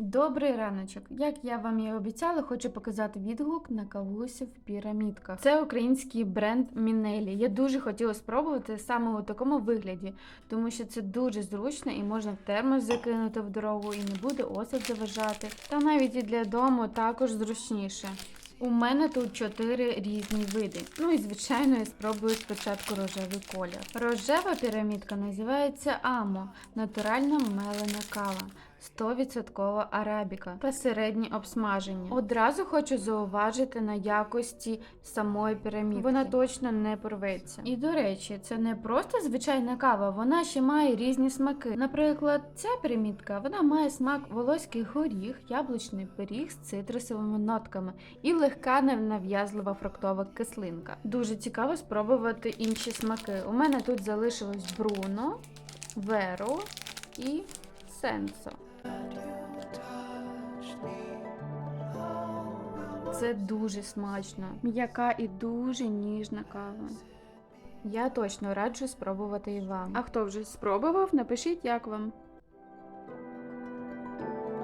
Добрий раночок. Як я вам і обіцяла, хочу показати відгук на кавусю в пірамідках. Це український бренд Мінелі. Я дуже хотіла спробувати саме у такому вигляді, тому що це дуже зручно і можна в термос закинути в дорогу і не буде осад заважати. Та навіть і для дому також зручніше. У мене тут чотири різні види. Ну і звичайно, я спробую спочатку рожевий колір. Рожева пірамідка називається Амо, натуральна мелена кава. 100% арабіка та середнє обсмаження. Одразу хочу зауважити на якості самої пірамідки. Вона точно не порветься. І до речі, це не просто звичайна кава, вона ще має різні смаки. Наприклад, ця пірамідка вона має смак волоський горіх, яблучний пиріг з цитрусовими нотками і легка невнав'язлива фруктова кислинка. Дуже цікаво спробувати інші смаки. У мене тут залишилось Бруно, Веро і Сенсо. Це дуже смачно, м'яка і дуже ніжна кава. Я точно раджу спробувати і вам. А хто вже спробував, напишіть, як вам.